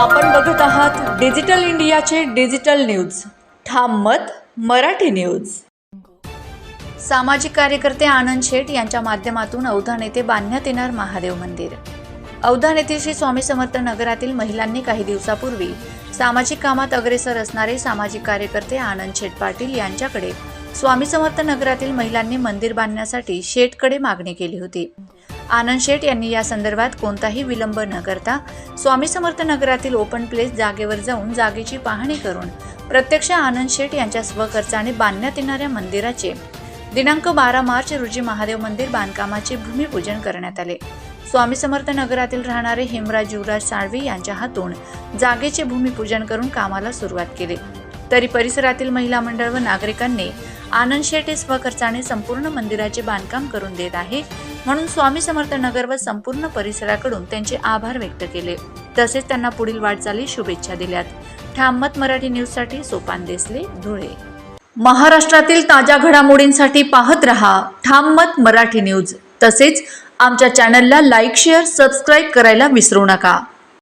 आपण बघत आहात डिजिटल इंडियाचे डिजिटल न्यूज. ठाम मत मराठी न्यूज. सामाजिक कार्यकर्ते आनंद शेठ यांच्या माध्यमातून अवधान येथे बांधण्यात येणार महादेव मंदिर. औधान येथील श्री स्वामी समर्थ नगरातील महिलांनी काही दिवसापूर्वी सामाजिक कामात अग्रेसर असणारे सामाजिक कार्यकर्ते आनंद शेठ पाटील यांच्याकडे स्वामी समर्थ नगरातील महिलांनी मंदिर बांधण्यासाठी शेठकडे मागणी केली होती. आनंद शेठ यांनी या संदर्भात कोणताही विलंब न करता स्वामी समर्थ नगरातील ओपन प्लेस जागेवर जाऊन जागेची पाहणी करून प्रत्यक्ष आनंद शेठ यांच्या स्वखर्चाने बांधण्यात येणाऱ्या मंदिराचे दिनांक बारा मार्च रोजी महादेव मंदिर बांधकामाचे भूमिपूजन करण्यात आले. स्वामी समर्थ नगरातील राहणारे हेमराज युवराज साळवी यांच्या हातून जागेचे भूमिपूजन करून कामाला सुरुवात केली. तरी परिसरातील महिला मंडळ व नागरिकांनी आनंद शेठ हे स्वखर्चाने संपूर्ण मंदिराचे बांधकाम करून देत आहे. म्हणून स्वामी समर्थ नगर व संपूर्ण परिसराकडून त्यांचे आभार व्यक्त केले. तसेच त्यांना पुढील वाटचाली शुभेच्छा दिल्यात. ठाममत मराठी न्यूजसाठी सोपान देसले धुळे. महाराष्ट्रातील ताज्या घडामोडींसाठी पाहत रहा ठाममत मराठी न्यूज. तसेच आमच्या चॅनलला लाईक शेअर सबस्क्राईब करायला विसरू नका.